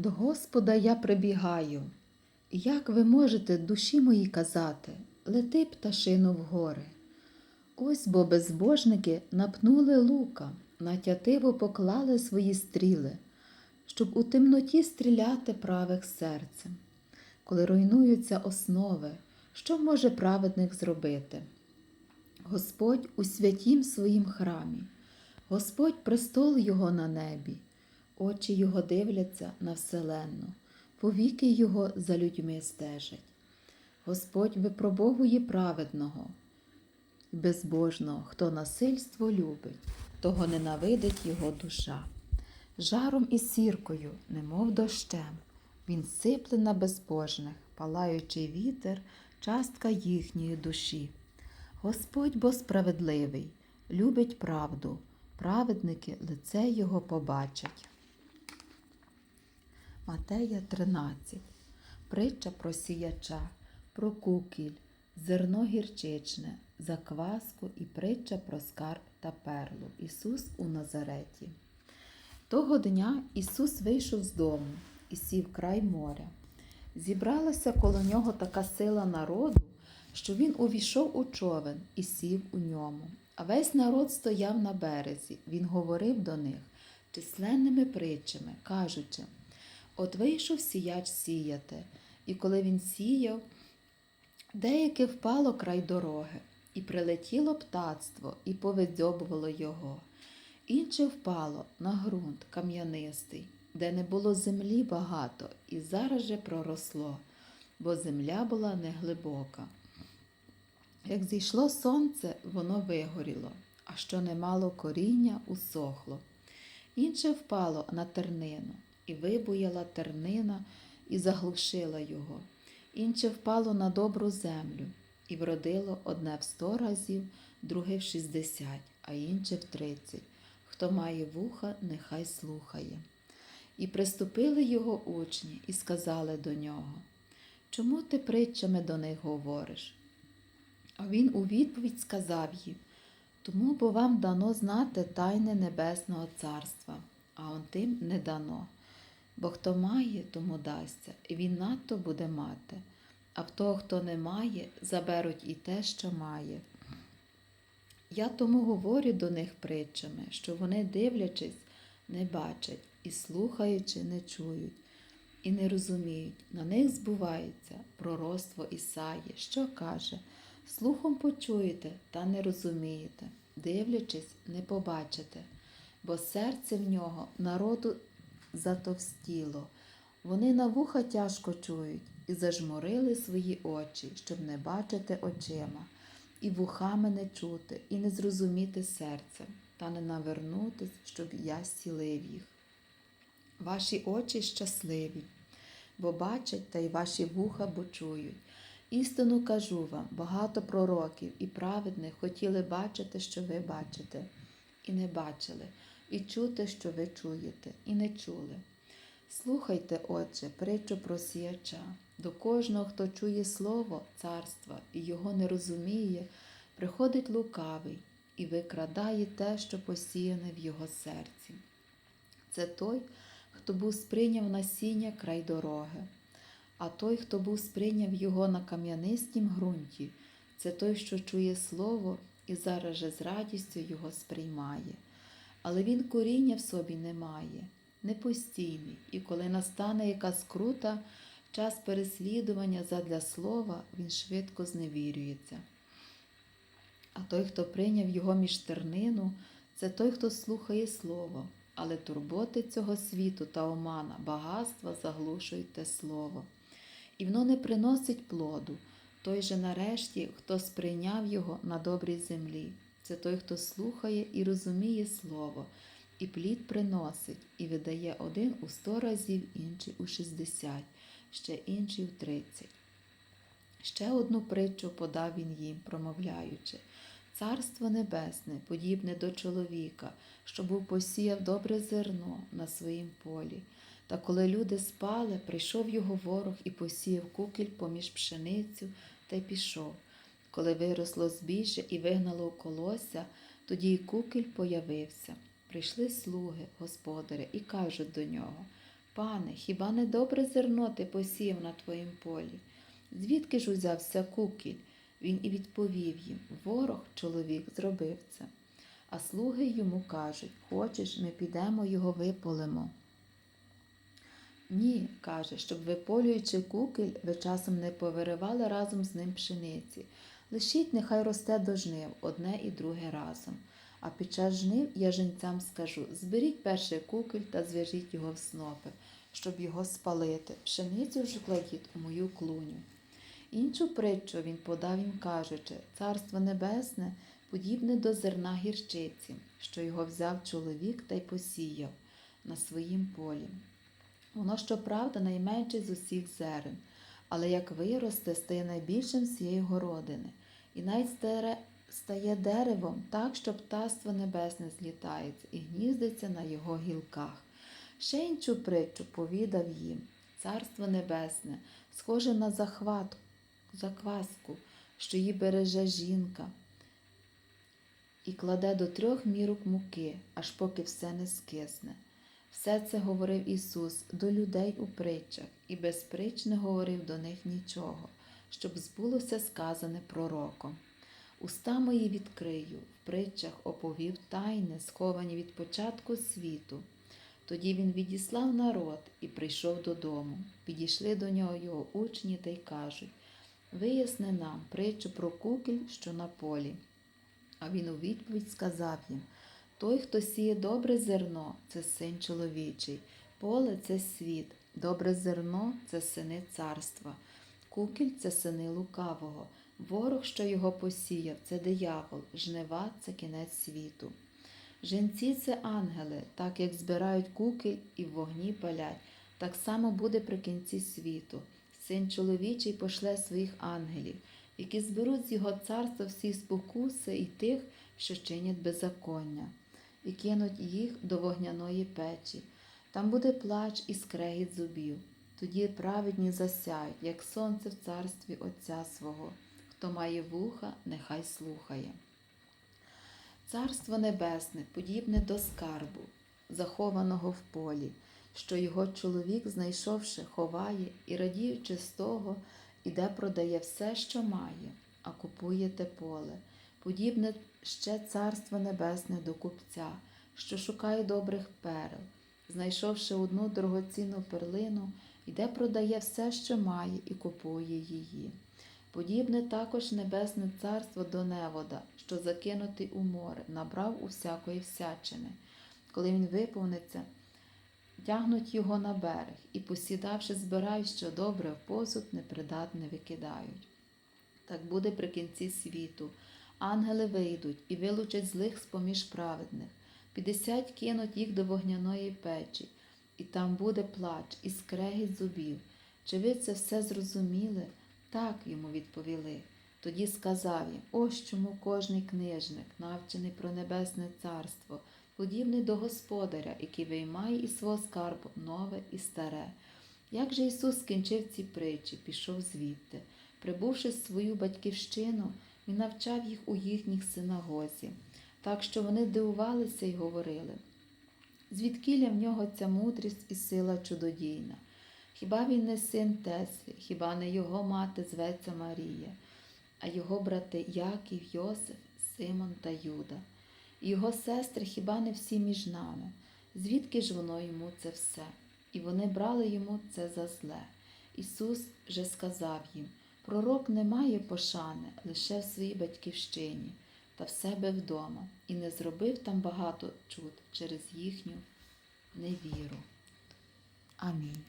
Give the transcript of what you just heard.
До Господа я прибігаю. Як ви можете душі моїй казати, лети пташину в гори? Ось бо безбожники напнули лука, на тятиву поклали свої стріли, щоб у темноті стріляти правих серцем. Коли руйнуються основи, що може праведник зробити? Господь у святім своїм храмі, Господь престол Його на небі, очі Його дивляться на вселенну, повіки Його за людьми стежать. Господь випробовує праведного, безбожного, хто насильство любить, того ненавидить його душа. Жаром і сіркою, немов дощем, він сипле на безбожних, палаючий вітер, частка їхньої душі. Господь бо справедливий, любить правду, праведники лице Його побачать. Матея 13. Притча про сіяча, про кукіль, зерно гірчичне, закваску і притча про скарб та перлу. Ісус у Назареті. Того дня Ісус вийшов з дому і сів край моря. Зібралася коло нього така сила народу, що він увійшов у човен і сів у ньому. А весь народ стояв на березі. Він говорив до них численними притчами, кажучи: От вийшов сіяч сіяти, і коли він сіяв, деяке впало край дороги, і прилетіло птацтво, і повидзьобувало його. Інше впало на ґрунт кам'янистий, де не було землі багато, і зараз же проросло, бо земля була неглибока. Як зійшло сонце, воно вигоріло, а що не мало коріння, усохло. Інше впало на тернину, і вибуяла тернина, і заглушила його. Інше впало на добру землю, і вродило одне в сто разів, друге в шістдесять, а інше в тридцять. Хто має вуха, нехай слухає. І приступили його учні і сказали до нього, Чому ти притчами до них говориш? А він у відповідь сказав їм, тому бо вам дано знати тайни Небесного Царства, а он тим не дано. Бо хто має, тому дасться, і він надто буде мати, а в того, хто не має, заберуть і те, що має. Я тому говорю до них притчами, що вони, дивлячись, не бачать, і слухаючи, не чують, і не розуміють. На них збувається пророцтво Ісаї, що каже слухом почуєте, та не розумієте, дивлячись, не побачите, бо серце в нього народу затовстіло. Вони на вуха тяжко чують і зажмурили свої очі, щоб не бачити очима, і вухами не чути, і не зрозуміти серцем, та не навернутись, щоб я зцілив їх. Ваші очі щасливі, бо бачать, та й ваші вуха бо чують. Істину кажу вам, багато пророків і праведних хотіли бачити, що ви бачите, і не бачили, і чути, що ви чуєте, і не чули. Слухайте, Отче, притчу про сіяча. До кожного, хто чує слово царства і його не розуміє, приходить лукавий і викрадає те, що посіяне в його серці. Це той, хто був сприйняв насіння край дороги. А той, хто був сприйняв його на кам'янистім ґрунті, це той, що чує слово і зараз же з радістю його сприймає. Але він коріння в собі не має, непостійний, і коли настане якась крута, час переслідування задля слова, він швидко зневірюється. А той, хто прийняв його між тернину, це той, хто слухає слово, але турботи цього світу та омана, багатства заглушують те слово і воно не приносить плоду. Той же нарешті, хто сприйняв його на добрій землі, це той, хто слухає і розуміє слово, і плід приносить, і видає один у сто разів, інший у шістдесят, ще інший у тридцять. Ще одну притчу подав він їм, промовляючи. Царство Небесне, подібне до чоловіка, що був посіяв добре зерно на своїм полі. Та коли люди спали, прийшов його ворог і посіяв кукіль поміж пшеницю та й пішов. Коли виросло збіжжя і вигнало колося, тоді й кукіль появився. Прийшли слуги, господаря, і кажуть до нього Пане, хіба не добре зерно ти посіяв на твоїм полі? Звідки ж узявся кукіль? Він і відповів їм Ворог, чоловік, зробив це. А слуги йому кажуть Хочеш, ми підемо його виполимо. Ні, каже, щоб виполюючи кукіль, ви часом не повиривали разом з ним пшениці. Лишіть, нехай росте до жнив одне і друге разом. А під час жнив я жінцям скажу зберіть перший кукіль та зв'яжіть його в снопи, щоб його спалити. Пшеницю ж кладіть у мою клуню. Іншу притчу він подав їм, кажучи, Царство Небесне подібне до зерна гірчиці, що його взяв чоловік та й посіяв на своїм полі. Воно, щоправда, найменше з усіх зерен, але як виросте, стає найбільшим з цієї городини, і навіть стає деревом так, що птаство небесне злітається і гніздиться на його гілках. Ще іншу притчу повідав їм Царство Небесне, схоже на захват, закваску, що її береже жінка, і кладе до трьох мірок муки, аж поки все не скисне. Все це говорив Ісус до людей у притчах, і без притч не говорив до них нічого, щоб збулося сказане пророком. Уста мої відкрию, в притчах оповів тайни, сховані від початку світу. Тоді він відіслав народ і прийшов додому. Підійшли до нього його учні та й кажуть Виясни нам притчу про кукіль, що на полі. А він у відповідь сказав їм той, хто сіє добре зерно, це син чоловічий, поле це світ, добре зерно це сини царства, кукіль це сини лукавого, ворог, що його посіяв, це диявол, жнива це кінець світу. Женці це ангели, так як збирають кукіль і в вогні палять, так само буде при кінці світу. Син чоловічий пошле своїх ангелів, які зберуть з його царства всі спокуси і тих, що чинять беззаконня і кинуть їх до вогняної печі. Там буде плач і скрегіт зубів. Тоді праведні засяють, як сонце в царстві Отця свого. Хто має вуха, нехай слухає. Царство небесне подібне до скарбу, захованого в полі, що його чоловік, знайшовши, ховає і, радіючи з того, іде продає все, що має, а купує те поле. Подібне ще царство небесне до купця, що шукає добрих перел, знайшовши одну дорогоцінну перлину, іде продає все, що має, і купує її. Подібне також небесне царство до невода, що закинутий у море, набрав усякої всячини. Коли він виповниться, тягнуть його на берег і, посідавши, збирають, що добре в посуд непридатне викидають. Так буде при кінці світу. Ангели вийдуть і вилучать злих з-поміж праведних, п'ятдесят кинуть їх до вогняної печі, і там буде плач і скрегіт зубів. Чи ви це все зрозуміли? Так йому відповіли. Тоді сказав їм, ось чому кожний книжник, навчений про небесне царство, подібний до господаря, який виймає із свого скарбу нове і старе. Як же Ісус скінчив ці притчі, пішов звідти, прибувши в свою батьківщину, він навчав їх у їхніх синагозі, так що вони дивувалися й говорили. Звідкіля в нього ця мудрість і сила чудодійна? Хіба він не син Теслі, хіба не його мати зветься Марія, а його брати Яків, Йосиф, Симон та Юда, і його сестри хіба не всі між нами? Звідки ж воно йому це все? І вони брали йому це за зле. Ісус же сказав їм Пророк не має пошани лише в своїй батьківщині та в себе вдома, і не зробив там багато чуд через їхню невіру. Амінь.